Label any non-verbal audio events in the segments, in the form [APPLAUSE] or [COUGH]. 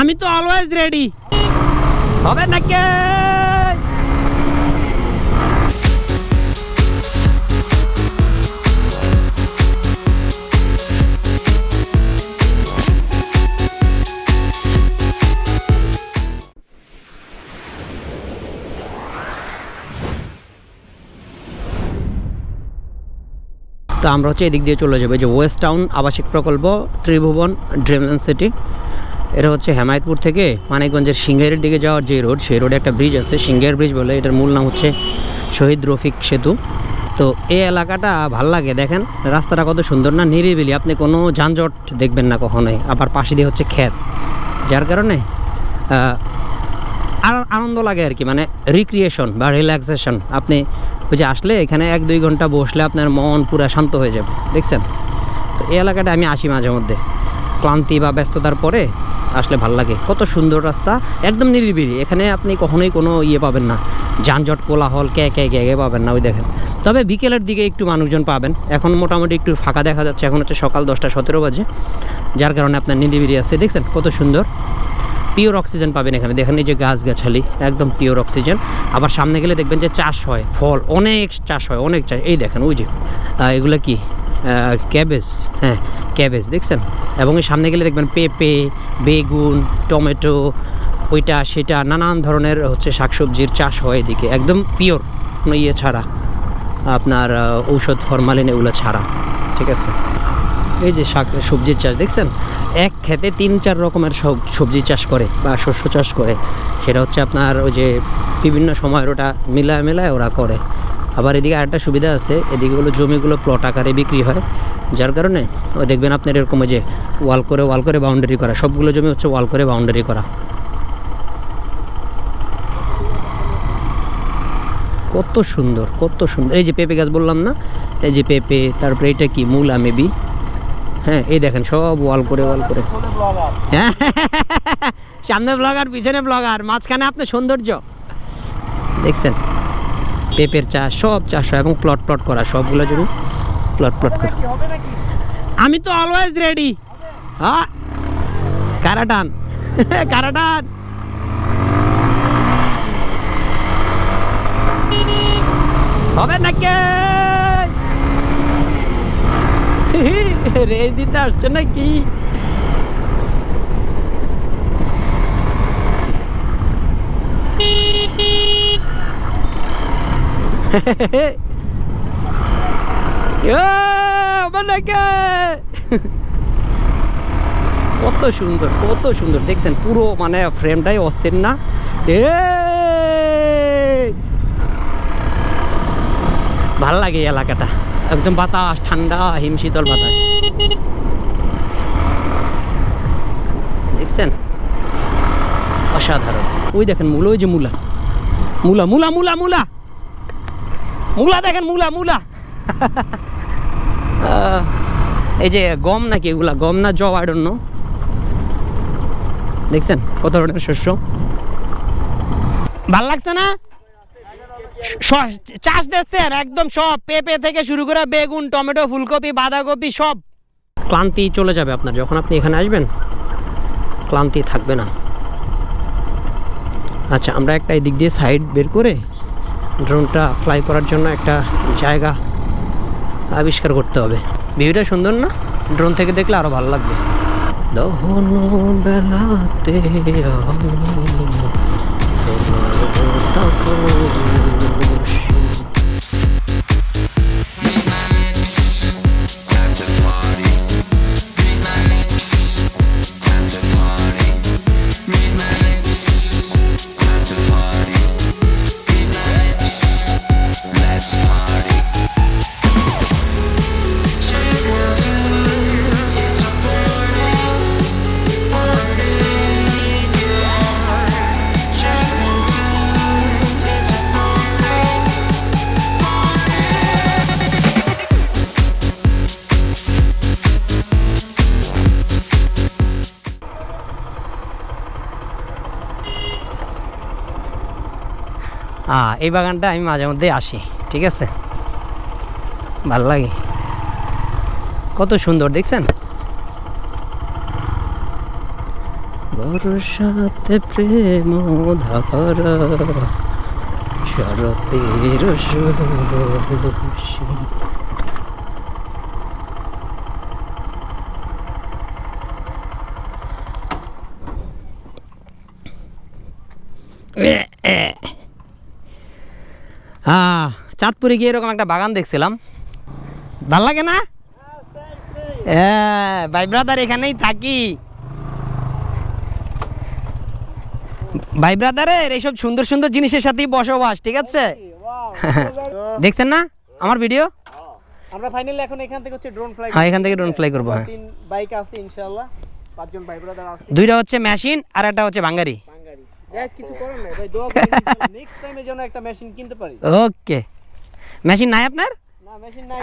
আমি তো always ready হবে নাকি? তো আমরা হচ্ছে এদিক দিয়ে চলে যাব যে ওয়েস্ট টাউন আবাসিক প্রকল্প, ত্রিভুবন ড্রিমল্যান্ড সিটি এটা হচ্ছে হেমায়তপুর থেকে মানিকগঞ্জের সিংহের দিকে যাওয়ার যে রোড, সেই রোডে একটা ব্রিজ আছে, সিংহের ব্রিজ বলে। এটার মূল নাম হচ্ছে শহীদ রফিক সেতু। তো এই এলাকাটা ভালো লাগে, দেখেন। রাস্তাটা কত সুন্দর না, নিরিবিলি। আপনি কোনো যানজট দেখবেন না কখনোই। আবার পাশে দিয়ে হচ্ছে ক্ষেত। যার কারণে আর আনন্দ লাগে আর কি মানে রিক্রিয়েশন বা রিল্যাক্সেশন আপনি ওই যে আসলে এখানে এক দুই ঘণ্টা বসলে আপনার মন পুরো শান্ত হয়ে যাবে। দেখছেন? তো এই এলাকাটা আমি আসি মাঝে মধ্যে। ক্লান্তি বা ব্যস্ততার পরে আসলে ভালো লাগে। কত সুন্দর রাস্তা, একদম নিরিবিলি। এখানে আপনি কখনোই কোনো ইয়ে পাবেন না। যানজট, কোলাহল কে কে কে কে পাবেন না, ওই দেখেন। তবে বিকেলের দিকে একটু মানুষজন পাবেন। এখন মোটামুটি একটু ফাঁকা দেখা যাচ্ছে। এখন হচ্ছে সকাল দশটা সতেরো বাজে। যার কারণে আপনার নিরিবিলি আসছে দেখছেন কত সুন্দর? পিওর অক্সিজেন পাবেন এখানে। দেখেন এই যে গাছগাছালি, একদম পিওর অক্সিজেন। আবার সামনে গেলে দেখবেন যে চাষ হয়, ফল, অনেক চাষ হয়, অনেক চাষ। এই দেখেন, ওই যে এগুলো কি? ক্যাবেজ হ্যাঁ ক্যাবেজ দেখছেন? এবং এই সামনে গেলে দেখবেন পেঁপে, বেগুন, টমেটো, ওইটা, সেটা, নানান ধরনের হচ্ছে শাকসবজির চাষ হয় এদিকে। একদম পিওর কোনো ইয়ে ছাড়া। আপনার ঔষধ ফরমালিন এগুলো ছাড়া। ঠিক আছে? এই যে শাক, সবজির চাষ, দেখছেন? এক খেতে তিন, চার রকমের সব সবজি চাষ করে বা শস্য চাষ করে। সেটা হচ্ছে আপনার ওই যে বিভিন্ন সময়ের ওটা মিলায়, মেলায় ওরা করে। আবার এদিকে আরেকটা সুবিধা আছে, এদিকে হলো জমিগুলো প্লট আকারে বিক্রি হয়। যার কারণে দেখবেন আপনার এরকম যে ওয়াল করে ওয়াল করে বাউন্ডারি করা, সবগুলো জমি হচ্ছে ওয়াল করে বাউন্ডারি করা। কত সুন্দর কত সুন্দর। এই যে পেঁপে গাছ বললাম না? এই যে পেঁপে, তারপরে এটা কি? মূলা মেবি হ্যাঁ এই দেখেন, সব ওয়াল করে ওয়াল করে। [LAUGHS] সামনে ব্লগার পিছনে ব্লগার মাঝখানে আপনার সৌন্দর্য। দেখছেন? পেঁপের চাষ, সব চাষ হয় এবং প্লট প্লট করা, সবগুলো জমি প্লট প্লট করা। আমি তো অলওয়েজ রেডি হ্যাঁ কারাটান। [LAUGHS] কারাটান। হবে নাকি? রে দিতে আসছে নাকি এ, হবে নাকি? [LAUGHS] কত সুন্দর কত সুন্দর। দেখছেন, পুরো মানে ফ্রেমটাই অস্থির না? ভালো লাগে এলাকাটা। একদম বাতাস, ঠান্ডা, হিম শীতল বাতাস। দেখছেন? অসাধারণ। ওই দেখেন, মূলা, ওই যে মূলা। মূলা মূলা মূলা মূলা! মূলা দেখেন মূলা মূলা। [LAUGHS] এই যে গম নাকি এগুলা? গম না জব আই ডোন্ট নো দেখছেন কত ধরনের শস্য? ভালো লাগছে না? চাষ দেখছেন? একদম সব পেঁপে থেকে শুরু করে বেগুন টমেটো ফুলকপি বাঁধাকপি সব। ক্লান্তি চলে যাবে আপনার। যখন আপনি এখানে আসবেন ক্লান্তি থাকবে না। আচ্ছা আমরা একটা এদিক দিয়ে সাইড বের করে ড্রোনটা ফ্লাই করার জন্য একটা জায়গা আবিষ্কার করতে হবে। ভিউটা সুন্দর না? ড্রোন থেকে দেখলে আরও ভালো লাগবে। দহন বেলাতে এই বাগানটা আমি মাঝে মধ্যে আসি, ঠিক আছে ভালো লাগে কত সুন্দর, দেখছেন বর্ষাতে প্রেম ধর, শরতের। চাঁদপুরে গিয়ে এরকম একটা বাগান দেখছিলাম। ভালো লাগে না? হ্যাঁ ভাই ব্রাদার এখানেই থাকি। ভাই ব্রাদারের এইসব সুন্দর সুন্দর জিনিসের সাথেই বসবাস ঠিক আছে? দেখছেন না? আমার ভিডিও আমরা ফাইনালি এখন এখান থেকে হচ্ছে ড্রোন ফ্লাই হ্যাঁ এখান থেকে ড্রোন ফ্লাই করব হ্যাঁ। তিন বাইক আছে ইনশাআল্লাহ। পাঁচজন ভাই ব্রাদার আছে। দুইটা হচ্ছে মেশিন আর একটা হচ্ছে বাঙ্গারি যাই কিছু করার নাই। ভাই দোয়া নেক্সট টাইমে [LAUGHS] যেন একটা মেশিন কিনতে পারি। ওকে মেশিন নাই আপনার?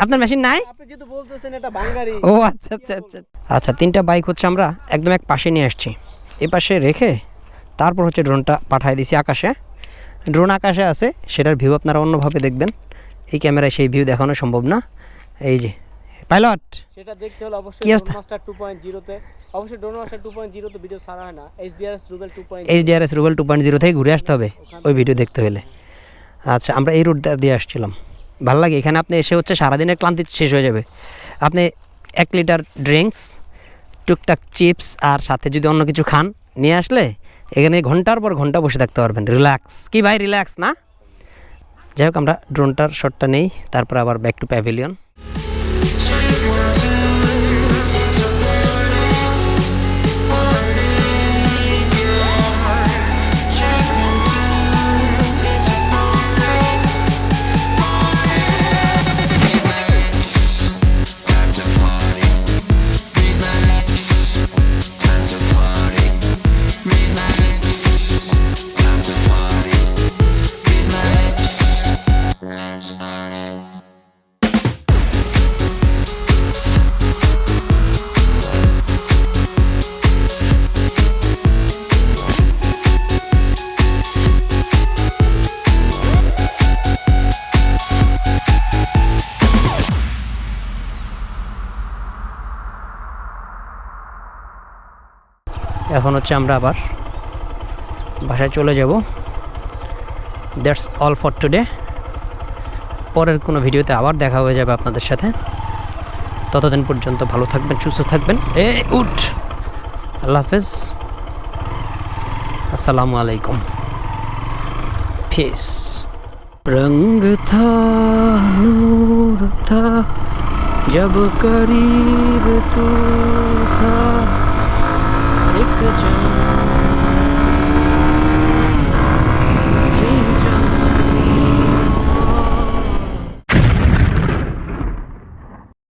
আপনার মেশিন নাই? ও আচ্ছা আচ্ছা আচ্ছা। আচ্ছা তিনটা বাইক হচ্ছে আমরা একদম এক পাশে নিয়ে আসছি। এ পাশে রেখে তারপর হচ্ছে ড্রোনটা পাঠিয়ে দিছি আকাশে। ড্রোন আকাশে আছে সেটার ভিউ আপনারা অন্যভাবে দেখবেন। এই ক্যামেরায় সেই ভিউ দেখানো সম্ভব না। এই যে পাইলট সেটা দেখতে হলে অবশ্যই ড্রোন? মাস্টার 2.0 তে অবশ্যই ড্রোন মাস্টার 2.0 তে ভিডিও ছাড়া হয় না। HDRS Rubel 2.0 HDRS Rubel two point zero থেকে ঘুরে আসতে হবে ওই ভিডিও দেখতে হলে। আচ্ছা আমরা এই রুট দিয়ে আসছিলাম। ভালো লাগে। এখানে আপনি এসে হচ্ছে সারাদিনের ক্লান্তি শেষ হয়ে যাবে। আপনি এক লিটার ড্রিঙ্কস, টুকটাক চিপস আর সাথে যদি অন্য কিছু খান, নিয়ে আসলে এখানে ঘণ্টার পর ঘণ্টা বসে থাকতে পারবেন। রিল্যাক্স। কি ভাই, রিল্যাক্স না? যাই হোক, আমরা ড্রোনটার শটটা নেই, তারপর আবার ব্যাক টু প্যাভিলিয়ন এখন হচ্ছে আমরা আবার বাসায় চলে যাব দ্যাটস অল ফর টুডে পরের কোনো ভিডিওতে আবার দেখা হয়ে যাবে আপনাদের সাথে ততদিন পর্যন্ত ভালো থাকবেন সুস্থ থাকবেন এ উঠ আল্লাহ হাফেজ আসসালামু আলাইকুম ফিস रंग था नूर था जब करीब तू था Pikachu.